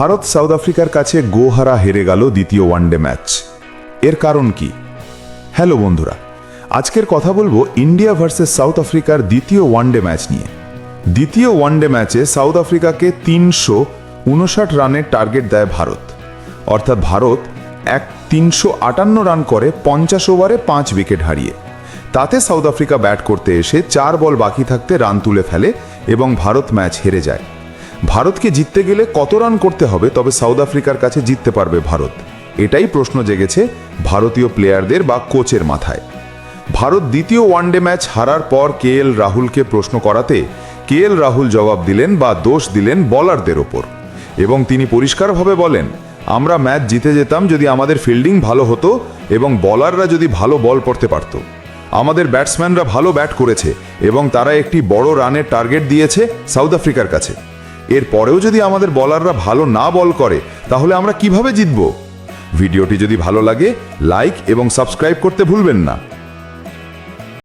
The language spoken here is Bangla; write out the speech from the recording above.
ভারত সাউথ আফ্রিকার কাছে গোহারা হেরে গেল দ্বিতীয় ওয়ানডে ম্যাচ। এর কারণ কি? হ্যালো বন্ধুরা, আজকের কথা বলব ইন্ডিয়া ভার্সেস সাউথ আফ্রিকার দ্বিতীয় ওয়ানডে ম্যাচ নিয়ে। দ্বিতীয় ওয়ানডে ম্যাচে সাউথ আফ্রিকাকে তিনশো উনষাট রানের টার্গেট দেয় ভারত। অর্থাৎ ভারত এক তিনশো আটান্ন রান করে পঞ্চাশ ওভারে পাঁচ উইকেট হারিয়ে। তাতে সাউথ আফ্রিকা ব্যাট করতে এসে চার বল বাকি থাকতে রান তুলে ফেলে এবং ভারত ম্যাচ হেরে যায়। ভারতকে জিততে গেলে কত রান করতে হবে, তবে সাউথ আফ্রিকার কাছে জিততে পারবে ভারত? এটাই প্রশ্ন জেগেছে ভারতীয় প্লেয়ারদের বা কোচের মাথায়। ভারত দ্বিতীয় ওয়ানডে ম্যাচ হারার পর কে এল রাহুলকে প্রশ্ন করাতে কে এল রাহুল জবাব দিলেন বা দোষ দিলেন বলারদের ওপর। এবং তিনি পরিষ্কারভাবে বলেন, আমরা ম্যাচ জিতে যেতাম যদি আমাদের ফিল্ডিং ভালো হতো এবং বলাররা যদি ভালো বল পড়তে পারত। আমাদের ব্যাটসম্যানরা ভালো ব্যাট করেছে এবং তারা একটি বড় রানের টার্গেট দিয়েছে সাউথ আফ্রিকার কাছে। এর পরেও যদি আমাদের বলাররা ভালো না বল করে, তাহলে আমরা কীভাবে জিতব? ভিডিওটি যদি ভালো লাগে লাইক এবং সাবস্ক্রাইব করতে ভুলবেন না।